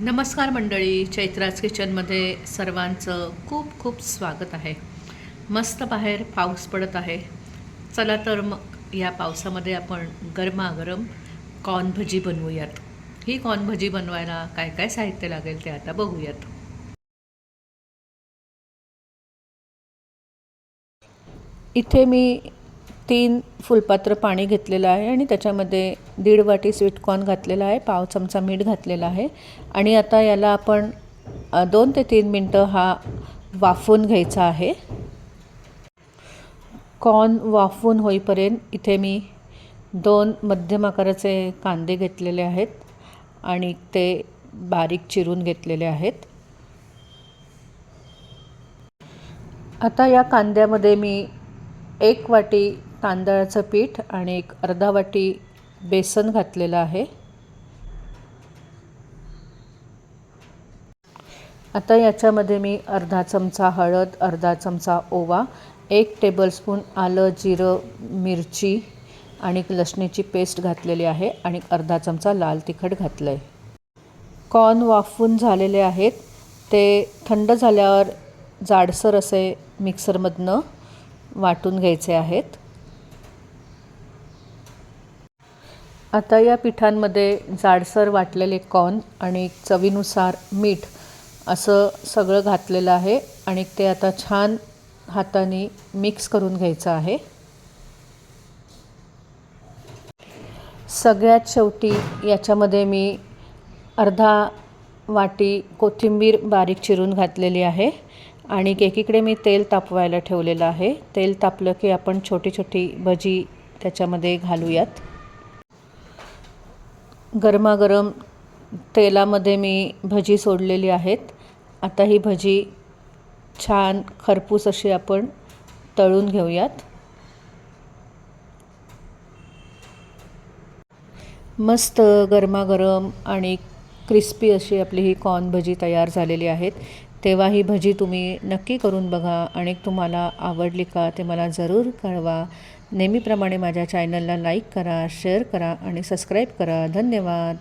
नमस्कार मंडळी चैत्राज किचनमध्ये सर्वांचं खूप खूप स्वागत आहे. मस्त बाहेर पाऊस पडत आहे. चला तर मग या पावसामध्ये आपण गरमागरम कॉर्न भजी बनवूयात. ही कॉर्न भजी बनवायला काय काय साहित्य लागेल ते आता बघूयात. इथे मी तीन फुलपात्र पाणी घेतलेलं आहे आणि त्याच्यामध्ये दीड वाटी स्वीटकॉर्न घातलेला आहे पाव चमचा मीठ घातलेला आहे. आणि आता याला आपण दोन ते तीन मिनटं हा वाफवून घ्यायचा आहे. कॉर्न वाफवून होईपर्यंत इथे मी दोन मध्यम आकाराचे कांदे घेतलेले आहेत आणि ते बारीक चिरून घेतलेले आहेत. आता या कांद्यामध्ये मी एक वाटी तांदळाचं पीठ आणि एक अर्धा वाटी बेसन घातलेलं आहे. आता याच्यामध्ये मी अर्धा चमचा हळद अर्धा चमचा ओवा एक टेबलस्पून आलं जिरं मिरची आणि लसणीची पेस्ट घातलेली आहे आणि अर्धा चमचा लाल तिखट घातलं आहे कॉर्न वाफवून झालेले आहेत. ते थंड झाल्यावर जाडसर असे मिक्सरमधनं वाटून घ्यायचे आहेत. आता या पिठांमध्ये जाडसर वाटलेले कॉर्न आणि चवीनुसार मीठ असं सगळं घातलेलं आहे आणि ते आता छान हाताने मिक्स करून घ्यायचं आहे. सगळ्यात शेवटी याच्यामध्ये मी अर्धा वाटी कोथिंबीर बारीक चिरून घातलेली आहे आणि एकीकडे मी तेल तापवायला ठेवलेलं आहे. तेल तापलं की आपण छोटी छोटी भजी त्याच्यामध्ये घालूयात. गरमागरम तेलामध्ये मी भजी सोडलेली आहेत. आता ही भजी छान खरपूस अशी आपण तळून घेऊयात. मस्त गरमागरम आणि क्रिस्पी अशी आपली ही कॉर्न भजी तयार झालेली आहेत. तेव्हा ही भजी तुम्ही नक्की करून बघा आणि तुम्हाला आवडली का ते मला जरूर कळवा. नेहमीप्रमाणे माझ्या चॅनलला लाईक करा शेअर करा आणि सबस्क्राईब करा. धन्यवाद.